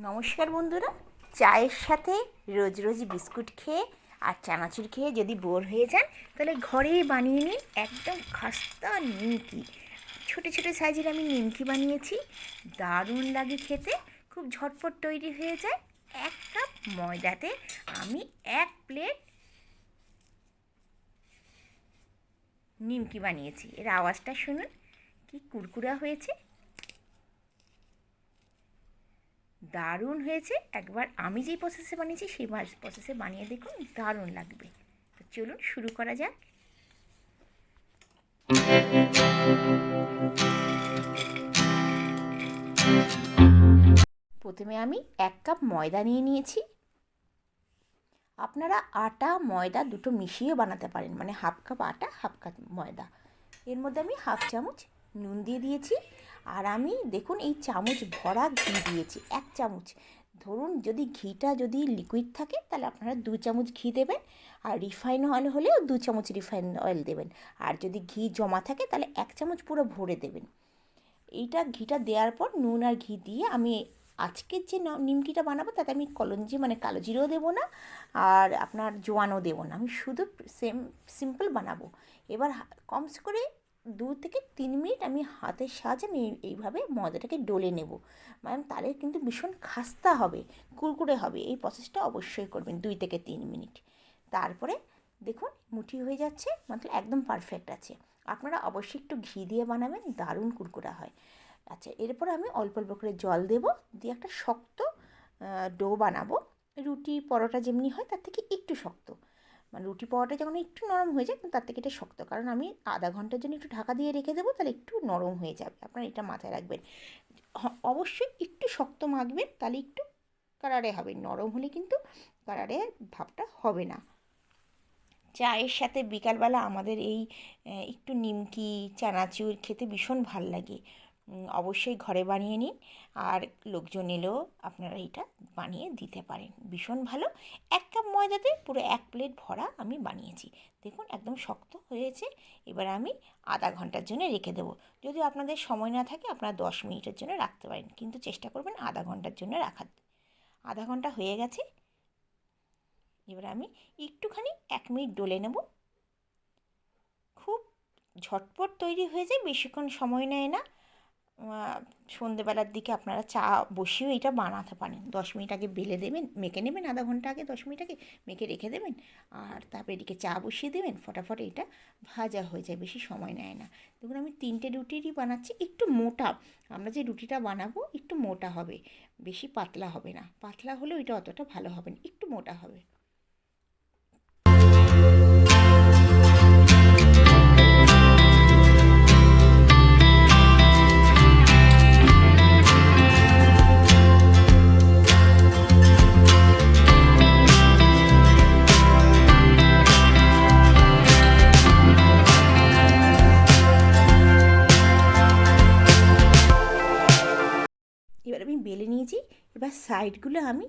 নমস্কার বন্ধুরা। চায়ের সাথে রোজ রোজ বিস্কুট খেয়ে আর চানাচুর খেয়ে যদি বোর হয়ে যান, তাহলে ঘরেই বানিয়ে নিন একদম খাস্তা নিমকি। ছোটো ছোটো সাইজের আমি নিমকি বানিয়েছি। দারুণ লাগে খেতে। খুব ঝটপট তৈরি হয়ে যায়। এক কাপ ময়দাতে আমি এক প্লেট নিমকি বানিয়েছি। এর আওয়াজটা শুনুন, কি কুরকুরা হয়েছে। দারুণ হয়েছে। একবার আমি যেই প্রসেসে বানিয়েছি, সেই প্রসেসে বানিয়ে দেখুন দারুণ লাগবে। তো চলুন শুরু করা যাক। প্রথমে আমি এক কাপ ময়দা নিয়ে নিয়েছি। আপনারা আটা, ময়দা দুটো মিশিয়ে বানাতে পারেন মানে হাফ কাপ আটা, হাফ কাপ ময়দা। এর মধ্যে আমি হাফ চামচ নুন দিয়ে দিয়েছি। আর আমি, দেখুন, এই চামচ ভরা ঘি দিয়েছি, এক চামচ। ধরুন, যদি ঘিটা যদি লিকুইড থাকে, তাহলে আপনারা দু চামচ ঘি দেবেন, আর রিফাইন অয়েল হলেও দু চামচ রিফাইন অয়েল দেবেন। আর যদি ঘি জমা থাকে, তাহলে এক চামচ পুরো ভরে দেবেন। এইটা ঘিটা দেওয়ার পর নুন আর ঘি দিয়ে আমি আজকের যে নিমকিটা বানাবো, তাতে আমি কলঞ্জি মানে কালো জিরেও দেবো না, আর আপনার জোয়ানও দেবো না। আমি শুধু সেম সিম্পল বানাবো। এবার কমস করে দু থেকে তিন মিনিট আমি হাতের সাহায্যে আমি এইভাবে ময়দাটাকে ডলে নেব। মানে তাহলে কিন্তু ভীষণ খাস্তা হবে, কুরকুরে হবে। এই প্রসেসটা অবশ্যই করবেন দুই থেকে তিন মিনিট। তারপরে দেখুন, মুঠি হয়ে যাচ্ছে মানে একদম পারফেক্ট আছে। আপনারা অবশ্যই একটু ঘি দিয়ে বানাবেন, দারুণ কুরকুরা হয়। আচ্ছা এরপর আমি অল্প অল্প করে জল দেব, দিয়ে একটা শক্ত ডো বানাবো। রুটি, পরোটা যেমনি হয়, তার থেকে একটু শক্ত। মানে রুটি পাওয়াটা যখন একটু নরম হয়ে যায়, তার থেকে এটা শক্ত। কারণ আমি আধা ঘণ্টার জন্য একটু ঢাকা দিয়ে রেখে দেবো, তাহলে একটু নরম হয়ে যাবে। আপনারা এটা মাথায় রাখবেন। অবশ্যই একটু শক্ত মাখবেন, তাহলে একটু কারারে হবে। নরম হলে কিন্তু কারারে ভাবটা হবে না। চায়ের সাথে বিকালবেলা আমাদের এই একটু নিমকি, চানাচুর খেতে ভীষণ ভালো লাগে। অবশ্যই ঘরে বানিয়ে নিন। আর লোকজন এলেও আপনারা এটা বানিয়ে দিতে পারেন। ভীষণ ভালো। এক কাপ ময়দাতে পুরো এক প্লেট ভরা আমি বানিয়েছি। দেখুন, একদম শক্ত হয়েছে। এবার আমি আধা ঘণ্টার জন্য রেখে দেবো। যদি আপনাদের সময় না থাকে, আপনারা দশ মিনিটের জন্য রাখতে পারেন। কিন্তু চেষ্টা করবেন আধা ঘণ্টার জন্য রাখার। আধা ঘণ্টা হয়ে গেছে। এবার আমি একটুখানি এক মিনিট ডলে নেব। খুব ঝটপট তৈরি হয়ে যায়, বেশিক্ষণ সময় নেয় না। সন্ধেবেলার দিকে আপনারা চা বসিয়েও এটা বানাতে পারেন। দশ মিনিট আগে বেলে দেবেন, মেখে নেবেন, আধা ঘণ্টা আগে দশ মিনিট আগে মেখে রেখে দেবেন আর তারপরে এদিকে চা বসিয়ে দেবেন, ফটাফট এটা ভাজা হয়ে যায়, বেশি সময় নেয় না। দেখুন আমি তিনটে রুটিরই বানাচ্ছি, একটু মোটা, আমরা যে রুটিটা বানাবো একটু মোটা হবে, বেশি পাতলা হবে না, পাতলা হলেও এটা অতটা ভালো হবে না, একটু মোটা হবে। নিয়েছি এবার সাইডগুলো আমি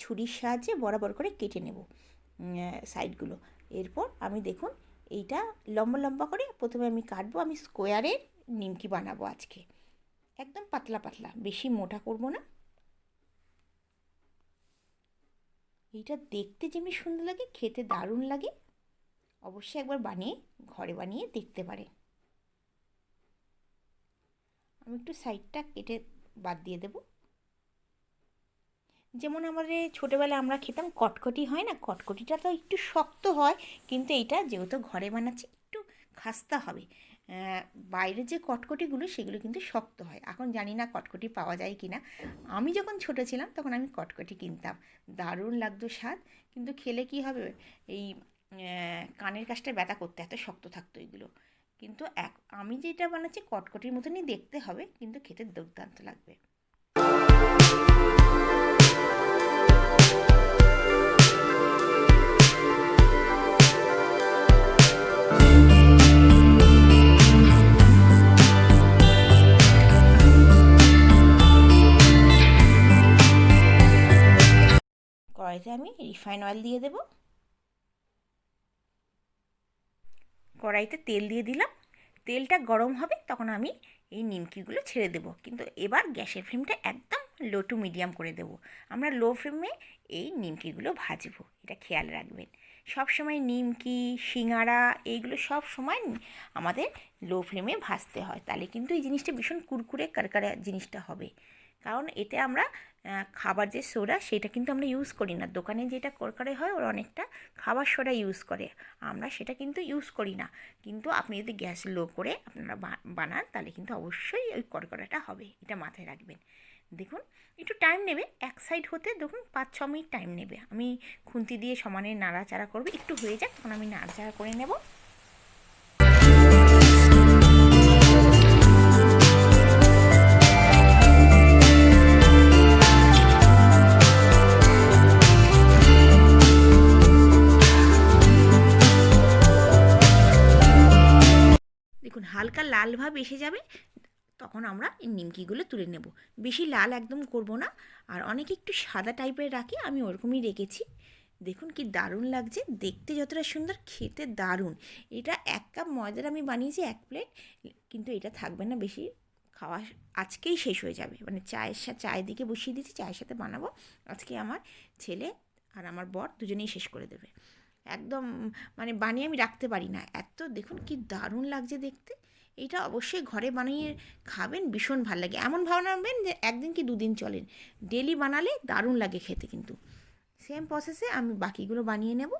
ছুরির সাহায্যে বরাবর করে কেটে নেব। সাইডগুলো এরপর আমি দেখুন, এইটা লম্বা লম্বা করে প্রথমে আমি কাটবো। আমি স্কোয়ারের নিমকি বানাবো আজকে। একদম পাতলা পাতলা, বেশি মোটা করব না। এইটা দেখতে যেমনি সুন্দর লাগে, খেতে দারুণ লাগে, অবশ্যই একবার বানিয়ে, ঘরে বানিয়ে দেখতে পারে আমি একটু সাইডটা কেটে বাদ দিয়ে দেবো। যেমন আমাদের ছোটোবেলায় আমরা খেতাম, কটকটি হয় না? কটকটিটা তো একটু শক্ত হয়, কিন্তু এইটা যেহেতু ঘরে বানাচ্ছি, একটু খাস্তা হবে। বাইরে যে কটকটিগুলো, সেগুলো কিন্তু শক্ত হয়। এখন জানি না কটকটি পাওয়া যায় কি না আমি যখন ছোটো ছিলাম, তখন আমি কটকটি কিনতাম। দারুণ লাগতো স্বাদ, কিন্তু খেলে কি হবে? এই কানের কাছটা ব্যথা করতে, এত শক্ত থাকতো এগুলো। কিন্তু এক, আমি যেটা বানাচ্ছি, কটকটির মতনই দেখতে হবে, কিন্তু খেতে দুর্দান্ত লাগবে। কড়াইতে আমি রিফাইন অয়েল দিয়ে দেব। কড়াইতে তেল দিয়ে দিলাম। তেলটা গরম হবে তখন আমি এই নিমকিগুলো ছেড়ে দেব। কিন্তু এবার গ্যাসের ফ্লেমটা একদম লো টু মিডিয়াম করে দেবো। আমরা লো ফ্লেমে এই নিমকিগুলো ভাজবো, এটা খেয়াল রাখবেন। সব সময় নিমকি, সিঙাড়া এইগুলো সব সময় আমাদের লো ফ্লেমে ভাজতে হয়। তাহলে কিন্তু এই জিনিসটা ভীষণ কুরকুরে, কারকারে জিনিসটা হবে। কারণ এতে আমরা খাবার যে সোডা, সেটা কিন্তু আমরা ইউজ করি না। দোকানে যেটা করকারে হয়, ওরা অনেকটা খাবার সোডা ইউজ করে। আমরা সেটা কিন্তু ইউজ করি না। কিন্তু আপনি যদি গ্যাস লো করে আপনারা বানান, তাহলে কিন্তু অবশ্যই ওই করকরাটা হবে। এটা মাথায় রাখবেন। দেখুন, একটু টাইম নেবে, এক সাইড হতে দেখুন পাঁচ, ছ মিনিট টাইম নেবে। আমি খুন্তি দিয়ে সমানে নাড়াচাড়া করব, একটু হয়ে যাক তখন আমি নাড়াচাড়া করে নেব। দেখুন, হালকা লাল ভাব এসে যাবে তখন আমরা এই নিমকিগুলো তুলে নেব। বেশি লাল একদম করব না, আর অনেকে একটু সাদা টাইপের রাখি, আমি ওরকমই রেখেছি। দেখুন কি দারুণ লাগছে, দেখতে যতটা সুন্দর, খেতে দারুণ। এটা এক কাপ ময়দার আমি বানিয়েছি এক প্লেট, কিন্তু এটা থাকবে না, বেশি খাওয়া আজকেই শেষ হয়ে যাবে। মানে চায়ের সাথে চায়ের দিকে বসিয়ে দিয়েছি, চায়ের সাথে বানাবো। আজকে আমার ছেলে আর আমার বর দুজনেই শেষ করে দেবে। একদম মানে বানিয়ে আমি রাখতে পারি না। এত, দেখুন কি দারুণ লাগছে দেখতে। এটা অবশ্যই ঘরে বানিয়ে খাবেন, ভীষণ ভালো লাগে। এমন বানাবেন যে একদিন কি দুদিন চলেন। ডেলি বানালে দারুণ লাগে খেতে কিন্তু। সেম প্রসেসে আমি বাকিগুলো বানিয়ে নেব।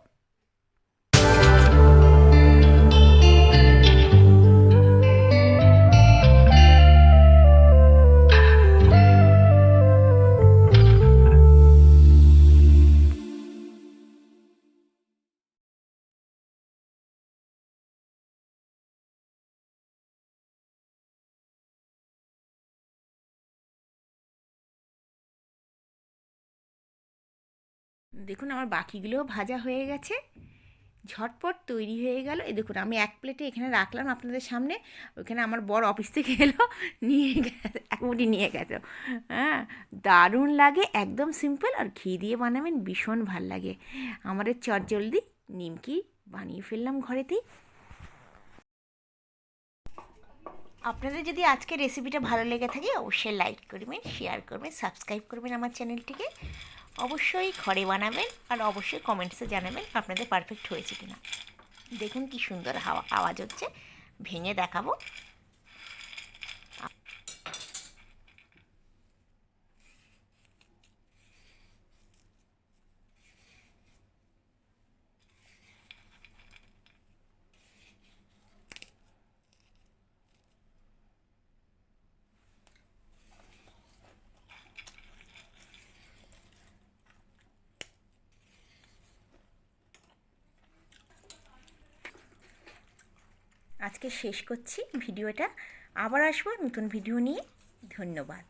দেখুন আমার বাকিগুলোও ভাজা হয়ে গেছে। ঝটপট তৈরি হয়ে গেল। এই দেখুন, আমি এক প্লেটে এখানে রাখলাম আপনাদের সামনে। ওখানে আমার বড় অফিস থেকে এলো, নিয়ে গেছে, এক মুঠি নিয়ে গেছে। হ্যাঁ দারুণ লাগে, একদম সিম্পল আর ঘি দিয়ে বানাবেন, ভীষণ ভালো লাগে। আমাদের চটজলদি নিমকি বানিয়ে ফেললাম ঘরেতেই। আপনাদের যদি আজকে রেসিপিটা ভালো লেগে থাকে, অবশ্যই লাইক করবেন শেয়ার করবেন সাবস্ক্রাইব করবেন আমার চ্যানেলটিকে অবশ্যই ঘরে বানাবেন আর অবশ্যই কমেন্টসে জানাবেন আপনাদের পারফেক্ট হয়েছে কিনা। দেখুন কি সুন্দর হাওয়া, আওয়াজ হচ্ছে। ভেঙে দেখাবো। আজকে শেষ করছি ভিডিওটা। আবার আসব নতুন ভিডিও নিয়ে। ধন্যবাদ।